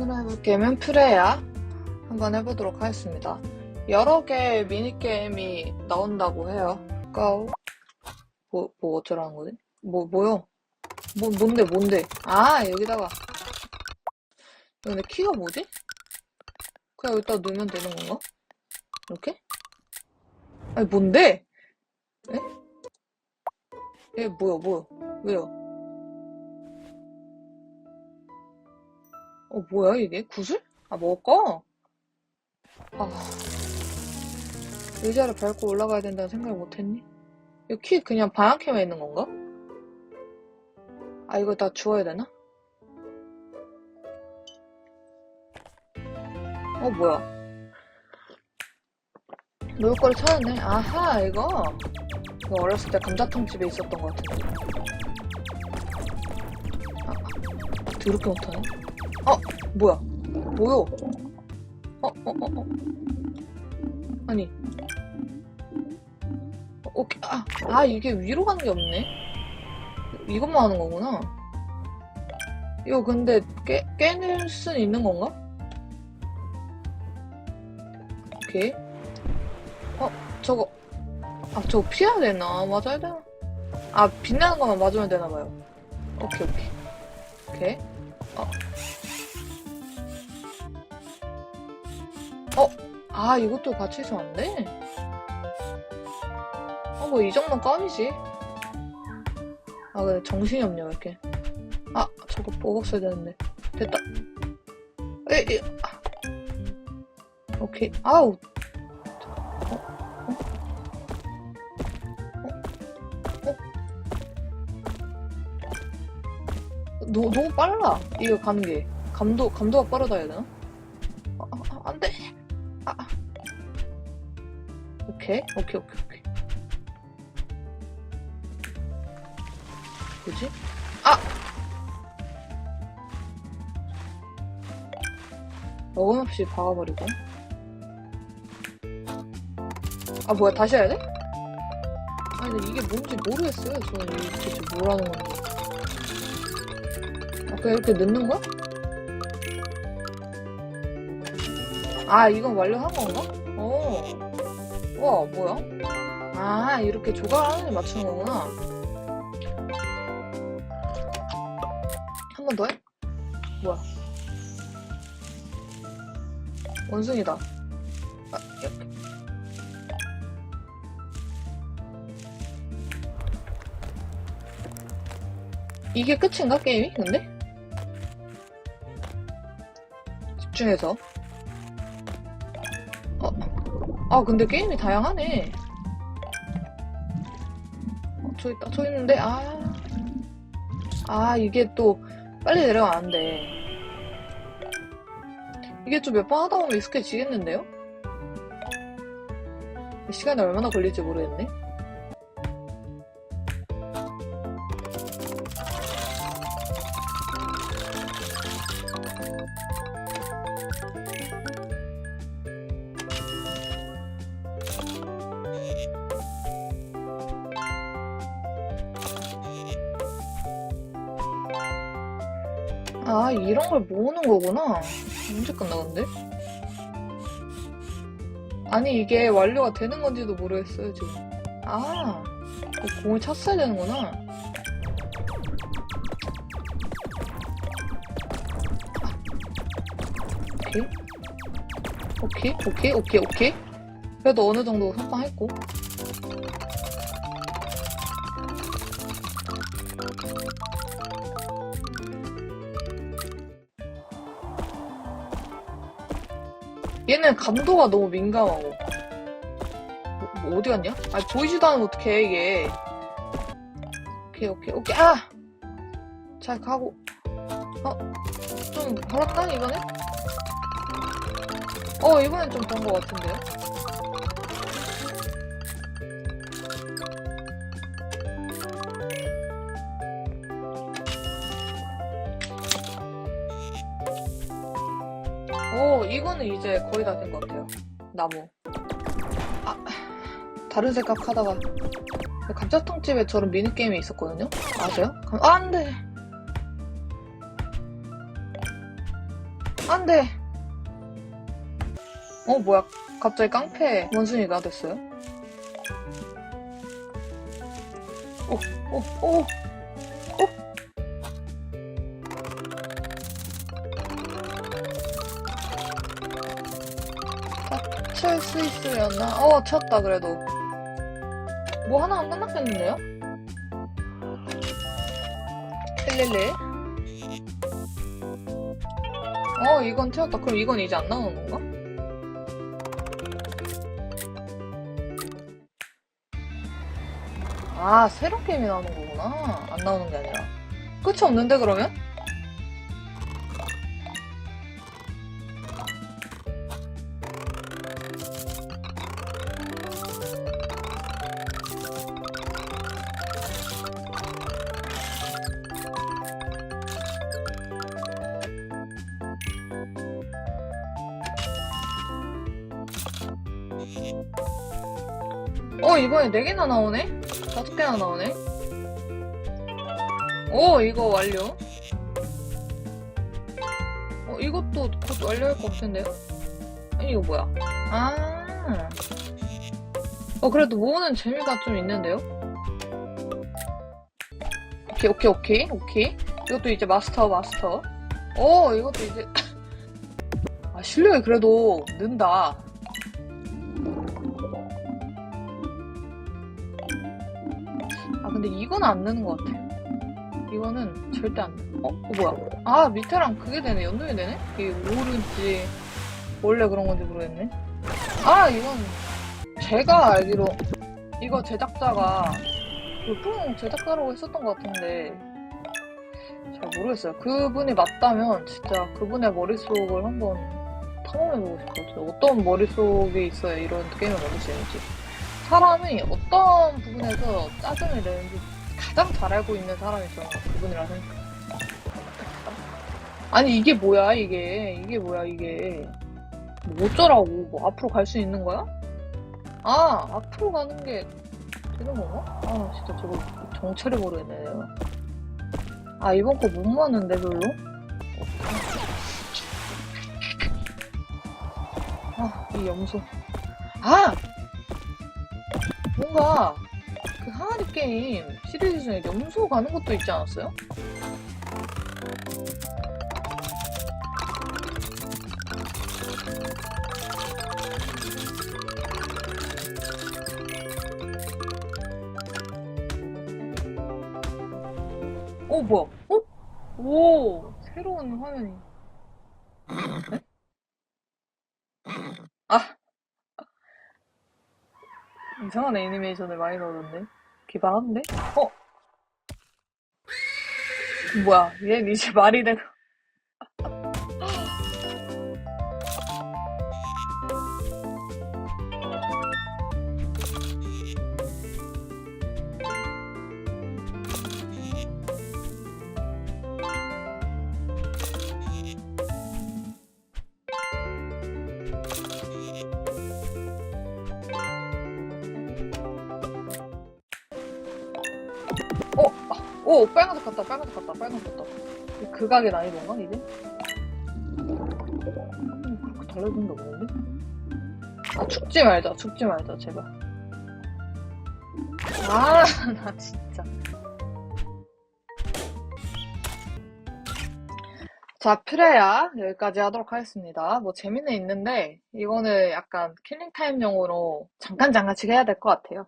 오늘 해볼 게임은 프레야 한번 해보도록 하겠습니다. 여러 개의 미니게임이 나온다고 해요. 고. 뭐, 뭐 어쩌라는 거지? 뭐, 뭐요? 뭐, 뭔데, 뭔데? 아, 여기다가. 근데 키가 뭐지? 그냥 여기다 넣으면 되는 건가? 이렇게? 아니, 뭔데? 에? 얘 뭐야, 뭐야? 왜요? 어, 뭐야, 이게? 구슬? 아, 먹을까? 아. 의자를 밟고 올라가야 된다는 생각을 못했니? 이키 그냥 방향키만 있는 건가? 아, 이거 다 주워야 되나? 어, 뭐야. 놀걸 찾았네. 아하, 이거. 이거 어렸을 때 감자탕집에 있었던 것 같은데. 아, 더럽게 못하네. 어, 뭐야. 뭐요? 어, 어, 어, 어. 아니. 어, 오케이. 아, 아, 이게 위로 가는 게 없네. 이것만 하는 거구나. 이거 근데 깨, 깨낼 수는 있는 건가? 오케이. 어, 저거. 아, 저거 피해야 되나? 맞아야 되나? 아, 빛나는 것만 맞으면 되나봐요. 오케이, 오케이. 오케이. 어. 어, 아, 이것도 같이 있으면 안 돼? 아, 뭐, 이 정도는 껌이지. 아, 근데 정신이 없냐, 왜 이렇게. 아, 저거 먹었어야 되는데. 됐다. 에, 에, 아. 오케이. 아우. 어? 어? 어? 어? 너, 너무 빨라. 이거 가는 게. 감도, 감도가 빠르다 해야 되나? 아, 아, 아, 안 돼. 오케이, 오케이, 오케이, 오케이. 뭐지? 아! 어김없이 박아버리고. 아, 뭐야, 다시 해야 돼? 아니, 근데 이게 뭔지 모르겠어요. 저는 이게 도대체 뭐라는 건지. 아, 그냥 이렇게 넣는 거야? 아, 이건 완료한 건가? 어. 와, 뭐야? 아, 이렇게 데 맞추는 거구나. 한 번 더 해? 뭐야? 원숭이다. 아, 이렇게. 이게 끝인가, 게임이? 근데? 집중해서. 아, 근데 게임이 다양하네. 어, 저 있다, 저 있는데, 아. 아, 이게 또, 빨리 돼. 이게 좀 몇 번 하다 보면 익숙해지겠는데요? 시간이 얼마나 걸릴지 모르겠네. 아, 이런 걸 모으는 거구나. 언제 끝나, 근데? 아니, 이게 완료가 되는 건지도 모르겠어요, 지금. 아, 그 공을 찼어야 되는구나. 오케이. 오케이, 오케이, 오케이, 오케이. 그래도 어느 정도 선방했고. 얘는 감도가 너무 민감하고. 뭐, 뭐 어디 갔냐? 아 보이지도 않으면 어떡해, 이게. 오케이, 오케이, 오케이. 아! 잘 가고. 어? 좀 벌었다, 이번에? 어, 이번엔 좀 본 것 같은데요? 이거는 이제 거의 다 된 것 같아요. 나무. 아, 다른 생각 하다가. 감자탕집에 저런 미니게임이 있었거든요? 아세요? 감- 아, 안 돼! 안 돼. 어, 뭐야. 갑자기 깡패 원숭이가 됐어요? 오, 오, 오, 칠 수 있으려나? 어, 쳤다, 그래도. 뭐 하나 안 끝났겠는데요? 111. 어, 이건 튀었다. 그럼 이건 이제 안 나오는 건가? 아, 새로운 게임이 나오는 거구나. 안 나오는 게 아니라. 끝이 없는데, 그러면? 이번에 4개나 나오네? 5개나 나오네? 오, 이거 완료. 어, 이것도 곧 완료할 것 같은데요? 아니, 이거 뭐야? 아. 어, 그래도 모으는 재미가 좀 있는데요? 오케이, 오케이, 오케이, 오케이. 이것도 이제 마스터, 마스터. 오, 이것도 이제. 아, 실력이 그래도 는다. 근데 이건 안 느는 것 같아. 이거는 절대 안 느. 어, 어 뭐야? 아 밑에랑 그게 되네. 연동이 되네? 이게 오른지 원래 그런 건지 모르겠네. 아 이건 제가 알기로 이거 제작자가 보통 제작자라고 했었던 것 같은데 잘 모르겠어요. 그분이 맞다면 진짜 그분의 머릿속을 한번 탐험해보고 싶거든요. 어떤 머릿속에 있어야 이런 게임을 만들 수 있는지. 사람이 어떤 부분에서 짜증을 내는지 가장 잘 알고 있는 사람이 저는 그분이라 생각해요. 아니 이게 뭐야 이게 이게 뭐야 이게 뭐 어쩌라고 뭐 앞으로 갈 수 있는 거야? 아 앞으로 가는 게 되는 건가? 아 진짜 저거 정체를 모르겠네. 아 이번 거 못 맞는데 별로? 아이 염소 아 뭔가 그 항아리 게임 시리즈 중에 염소 가는 것도 있지 않았어요? 어 뭐야? 어? 오 새로운 화면이. 네? 아 이상한 애니메이션을 많이 넣었네. 기발한데? 어? 뭐야, 얘 이제 말이 되나? 오, 빨간색 같다, 빨간색 같다, 빨간색 같다. 이 극악의 난이도인가, 이제? 음, 그렇게 달라지는 게 없는데? 아, 죽지 말자, 죽지 말자, 제발. 아, 나 진짜. 자, 프레야, 여기까지 하도록 하겠습니다. 뭐, 재미는 있는데, 이거는 약간 킬링타임용으로 잠깐 장난치게 해야 될 것 같아요.